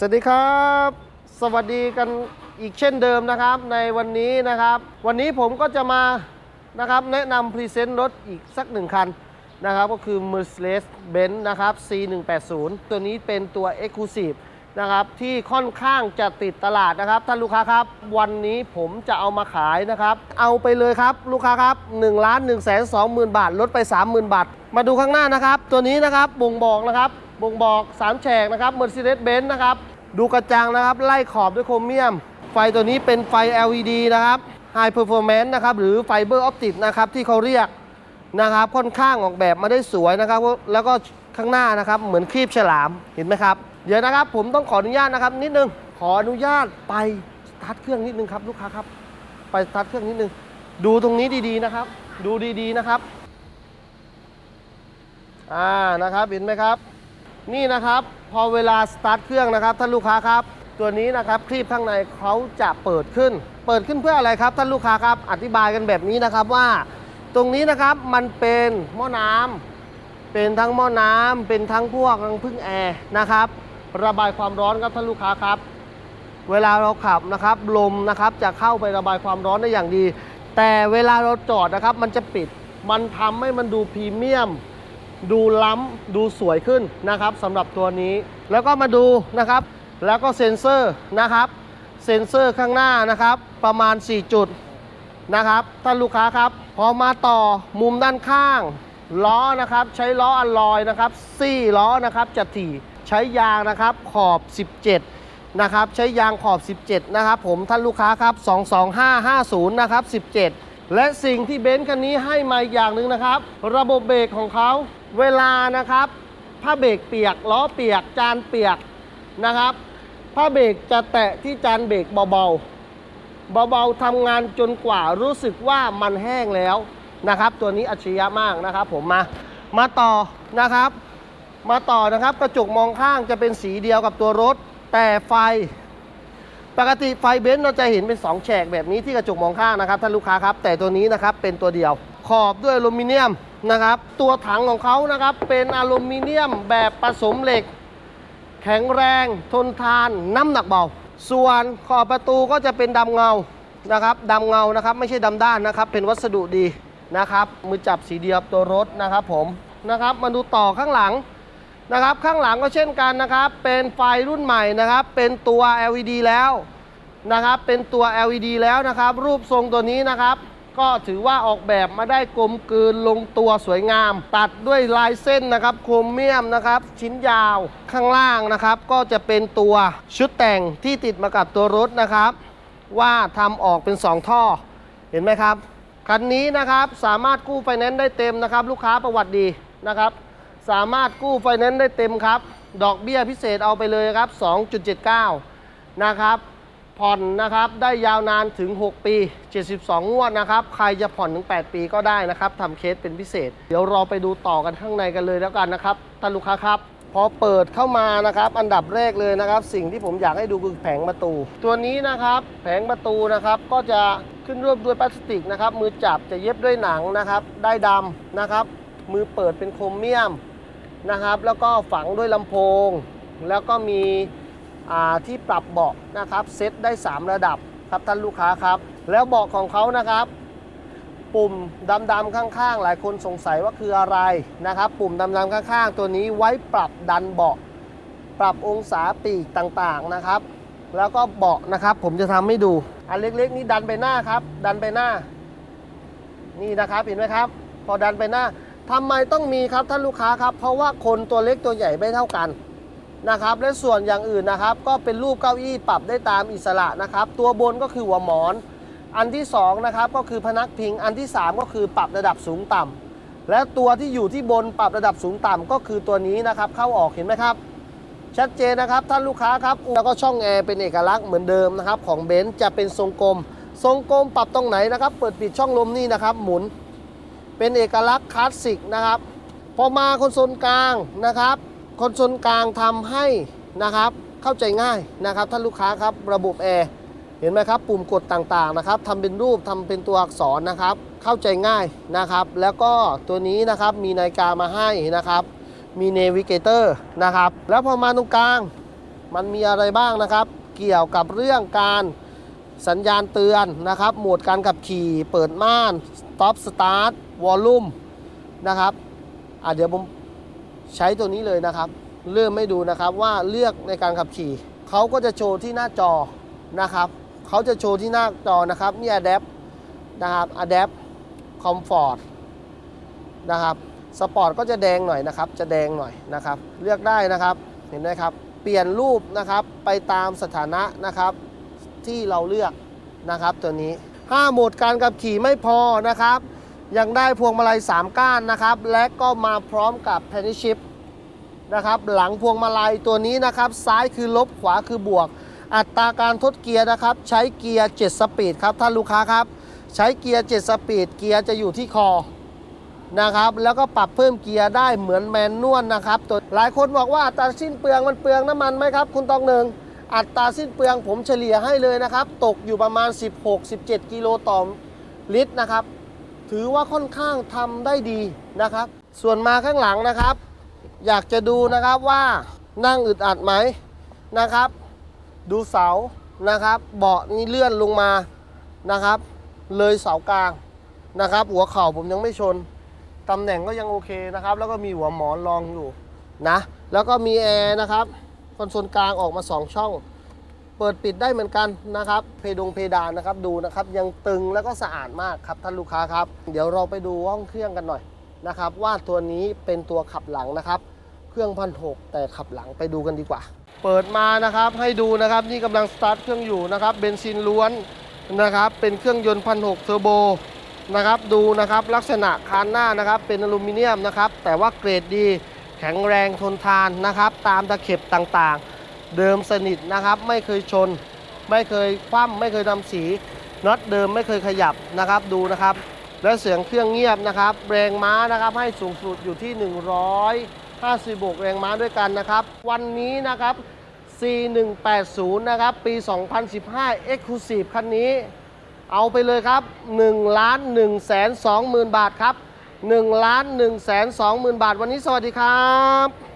สวัสดีครับ สวัสดีกันอีกเช่นเดิมนะครับในวันนี้นะครับ วันนี้ผมก็จะมานะครับแนะนำพรีเซนต์รถอีกสักหนึ่งคันนะครับก็คือ Mercedes-Benz นะครับ C180 ตัวนี้เป็นตัว Exclusive นะครับที่ค่อนข้างจะติดตลาดนะครับ ท่านลูกค้าครับ วันนี้ผมจะเอามาขายนะครับ เอาไปเลยครับลูกค้าครับ1ล้าน1 2 0 0 0 0 บาท ลดไป 30,000 บาท มาดูข้างหน้านะครับ ตัวนี้นะครับบ่งบอกนะครับ บ่งบอก 3 แฉกนะครับ Mercedes-Benz นะครับ ดูกระจังนะครับ ไล่ขอบด้วยโครเมียม ไฟตัวนี้เป็นไฟ LED นะครับ High Performance นะครับ หรือไฟเบอร์ออปติกนะครับ ที่เขาเรียกนะครับ ค่อนข้างออกแบบมาได้สวยนะครับ แล้วก็ข้างหน้านะครับ เหมือนครีบฉลาม เห็นไหมครับ เดี๋ยวนะครับ ผมต้องขออนุญาตนะครับ นิดนึง ขออนุญาตไปสตาร์ทเครื่องนิดนึงครับลูกค้าครับ ไปสตาร์ทเครื่องนิดนึง ดูตรงนี้ดีๆนะครับ ดูดีๆนะครับ อ่า นะครับ เห็นไหมครับ นี่นะครับพอเวลาสตาร์ทเครื่องนะครับท่านลูกค้าครับ ตัวนี้นะครับคลีปข้างในเขาจะเปิดขึ้น เปิดขึ้นเพื่ออะไรครับท่านลูกค้าครับ อธิบายกันแบบนี้นะครับว่า ตรงนี้นะครับมันเป็นหม้อน้ำเป็นทั้งหม้อน้ำเป็นทั้งพวกรังพึ่งแอร์นะครับ ระบายความร้อนครับท่านลูกค้าครับ เวลาเราขับนะครับลมนะครับจะเข้าไประบายความร้อนได้อย่างดี แต่เวลาเราจอดนะครับมันจะปิดมันทำให้มันดูพรีเมียม ดูล้ำดูสวยขึ้นนะครับสำหรับตัวนี้ แล้วก็มาดูนะครับ แล้วก็เซ็นเซอร์นะครับ เซ็นเซอร์ข้างหน้านะครับ ประมาณ 4 จุดนะครับท่านลูกค้าครับ พอมาต่อมุมด้านข้าง ล้อนะครับ ใช้ล้ออัลลอยนะครับซี่ล้อนะครับจะถี่ใช้ยางนะครับขอบ 17นะครับใช้ยางขอบ 17 นะครับ ผมท่านลูกค้าครับ 22550 นะครับ 17 และสิ่งที่เบนซ์คันนี้ให้มาอีกอย่างหนึ่งนะครับ ระบบเบรกของเขาเวลานะครับผ้าเบรกเปียกล้อเปียกจานเปียกนะครับผ้าเบรกจะแตะที่จานเบรกเบาๆเบาๆทำงานจนกว่ารู้สึกว่ามันแห้งแล้วนะครับ ตัวนี้อัจฉริยะมากนะครับ ผมมามาต่อนะครับ มาต่อนะครับ กระจกมองข้างจะเป็นสีเดียวกับตัวรถ แต่ไฟ ปกติไฟเบนซ์เราจะเห็นเป็น 2 แฉกแบบนี้ที่กระจกมองข้างนะครับท่านลูกค้าครับ แต่ตัวนี้นะครับเป็นตัวเดียว ขอบด้วยอลูมิเนียมนะครับ ตัวถังของเขานะครับเป็นอลูมิเนียมแบบผสมเหล็ก แข็งแรง ทนทาน น้ำหนักเบา ส่วนขอบประตูก็จะเป็นดำเงานะครับดำเงานะครับไม่ใช่ดำด้านนะครับ เป็นวัสดุดีนะครับมือจับสีเดียวกับตัวรถนะครับผมนะครับมาดูต่อข้างหลัง นะครับ ข้างหลังก็เช่นกันนะครับ เป็นไฟรุ่นใหม่นะครับ เป็นตัว LED แล้วนะครับ เป็นตัว LED แล้วนะครับ รูปทรงตัวนี้นะครับ ก็ถือว่าออกแบบมาได้กลมกลืนลงตัวสวยงาม ตัดด้วยลายเส้นนะครับ โครเมียมนะครับ ชิ้นยาวข้างล่างนะครับ ก็จะเป็นตัวชุดแต่งที่ติดมากับตัวรถนะครับ ว่าทำออกเป็น 2 ท่อ เห็นไหมครับคันนี้นะครับสามารถกู้ไฟแนนซ์ได้เต็มนะครับ ลูกค้าประวัติดีนะครับ สามารถกู้ไฟแนนซ์ได้เต็มครับ ดอกเบี้ยพิเศษเอาไปเลยครับ 2.79 นะครับ ผ่อนนะครับได้ยาวนานถึง 6 ปี 72 งวดนะครับ ใครจะผ่อนถึง 8 ปีก็ได้นะครับทำเคสเป็นพิเศษ เดี๋ยวเราไปดูต่อกันข้างในกันเลยแล้วกันนะครับท่านลูกค้าครับพอเปิดเข้ามานะครับอันดับแรกเลยนะครับ สิ่งที่ผมอยากให้ดูคือแผงประตู ตัวนี้นะครับแผงประตูนะครับก็จะขึ้นรูปด้วยพลาสติกนะครับมือจับจะเย็บด้วยหนังนะครับได้ดำนะครับมือเปิดเป็นโครเมียม นะครับ แล้วก็ฝังด้วยลำโพง แล้วก็มีที่ปรับเบาะนะครับเซตได้ 3 ระดับครับท่านลูกค้าครับ แล้วเบาะของเขานะครับ ปุ่มดำๆข้างๆ หลายคนสงสัยว่าคืออะไรนะครับ ปุ่มดำๆข้างๆ ตัวนี้ไว้ปรับดันเบาะปรับองศาปีกต่างๆนะครับ แล้วก็เบาะนะครับ ผมจะทำให้ดู อันเล็กๆ นี้ดันไปหน้าครับ ดันไปหน้า นี่นะครับเห็นไหมครับ พอดันไปหน้า ทำไมต้องมีครับท่านลูกค้าครับ เพราะว่าคนตัวเล็กตัวใหญ่ไม่เท่ากันนะครับ และส่วนอย่างอื่นนะครับ ก็เป็นรูปเก้าอี้ปรับได้ตามอิสระนะครับ ตัวบนก็คือหัวหมอน อันที่2นะครับก็คือพนักพิง อันที่ 3 ก็คือปรับระดับสูงต่ำและตัวที่อยู่ที่บนปรับระดับสูงต่ำก็คือตัวนี้นะครับ เข้าออกเห็นไหมครับ ชัดเจนนะครับท่านลูกค้าครับแล้วก็ช่องแอร์เป็นเอกลักษณ์เหมือนเดิมนะครับของเบนซ์จะเป็นทรงกลม ทรงกลมปรับตรงไหนนะครับ เปิดปิดช่องลมนี่นะครับ หมุน เป็นเอกลักษณ์คลาสสิกนะครับ พอมาคอนโซลกลางนะครับคอนโซลกลางทำให้นะครับเข้าใจง่ายนะครับท่านลูกค้าครับระบบแอร์เห็นไหมครับปุ่มกดต่างๆนะครับทำเป็นรูปทำเป็นตัวอักษรนะครับ เข้าใจง่ายนะครับ แล้วก็ตัวนี้นะครับมีนาฬิกามาให้นะครับ มีเนวิเกเตอร์นะครับแล้วพอมาตรงกลาง มันมีอะไรบ้างนะครับ เกี่ยวกับเรื่องการสัญญาณเตือนนะครับ โหมดการขับขี่เปิดม่าน stop start volume นะครับอะเดี๋ยวผมใช้ตัวนี้เลยนะครับ เริ่มไม่ดูนะครับว่าเลือกในการขับขี่เขาก็จะโชว์ที่หน้าจอนะครับเขาจะโชว์ที่หน้าจอนะครับนี่ adapt นะครับ adapt comfort นะครับสปอร์ตก็จะแดงหน่อยนะครับ จะแดงหน่อยนะครับ เลือกได้นะครับ เห็นไหมครับ เปลี่ยนรูปนะครับ ไปตามสถานะนะครับ ที่เราเลือกนะครับตัวนี้ 5 โหมดการขับขี่ไม่พอนะครับ ยังได้พวงมาลัย 3 ก้านนะครับ และก็มาพร้อมกับ p a n ชิ p นะครับหลังพวงมาลัยตัวนี้นะครับซ้ายคือลบขวาคือบวก อัตราการทดเกียร์นะครับ ใช้เกียร์ 7 สปีดครับท่านลูกค้าครับ ใช้เกียร์ 7 สปีด เกียร์จะอยู่ที่คอนะครับแล้วก็ปรับเพิ่มเกียร์ได้เหมือนแมนนวลนะครับตัวหลายคนบอกว่าอัตราสิ้นเปลืองมันเปลืองน้ำมันไหมครับ คุณตองหนึ่งอัตราสิ้นเปลืองผมเฉลี่ยให้เลยนะครับ ตกอยู่ประมาณ 16-17 กิโลต่อลิตรนะครับ ถือว่าค่อนข้างทำได้ดีนะครับ ส่วนมาข้างหลังนะครับ อยากจะดูนะครับว่านั่งอึดอัดไหมนะครับ ดูเสานะครับ เบาะนี่เลื่อนลงมานะครับ เลยเสากลางนะครับ หัวเข่าผมยังไม่ชนตำแหน่งก็ยังโอเคนะครับ แล้วก็มีหัวหมอนรองอยู่นะ แล้วก็มีแอร์นะครับคอนโซลกลางออกมา 2 ช่อง เปิดปิดได้เหมือนกันนะครับ เพดงเพดานนะครับดูนะครับ ยังตึงแล้วก็สะอาดมากครับท่านลูกค้าครับ เดี๋ยวเราไปดูห้องเครื่องกันหน่อยนะครับ ว่าตัวนี้เป็นตัวขับหลังนะครับ เครื่องพันหกแต่ขับหลังไปดูกันดีกว่า เปิดมานะครับให้ดูนะครับนี่กำลังสตาร์ทเครื่องอยู่นะครับเบนซินล้วนนะครับเป็นเครื่องยนต์พันหกเทอร์โบนะครับดูนะครับลักษณะคานหน้านะครับเป็นอลูมิเนียมนะครับแต่ว่าเกรดดีแข็งแรงทนทานนะครับ ตามตะเข็บต่างๆ เดิมสนิทนะครับ ไม่เคยชน ไม่เคยคว่ำไม่เคยทำสีน็อตเดิมไม่เคยขยับนะครับดูนะครับ และเสียงเครื่องเงียบนะครับแรงม้านะครับให้สูงสุดอยู่ที่ 150บวกแรงม้าด้วยกันนะครับ วันนี้นะครับ C180 นะครับ ปี 2015 Exclusive คันนี้ เอาไปเลยครับ1ล้าน1แสน2หมื่นบาทครับ1ล้าน1แสน2หมื่นบาท วันนี้สวัสดีครับ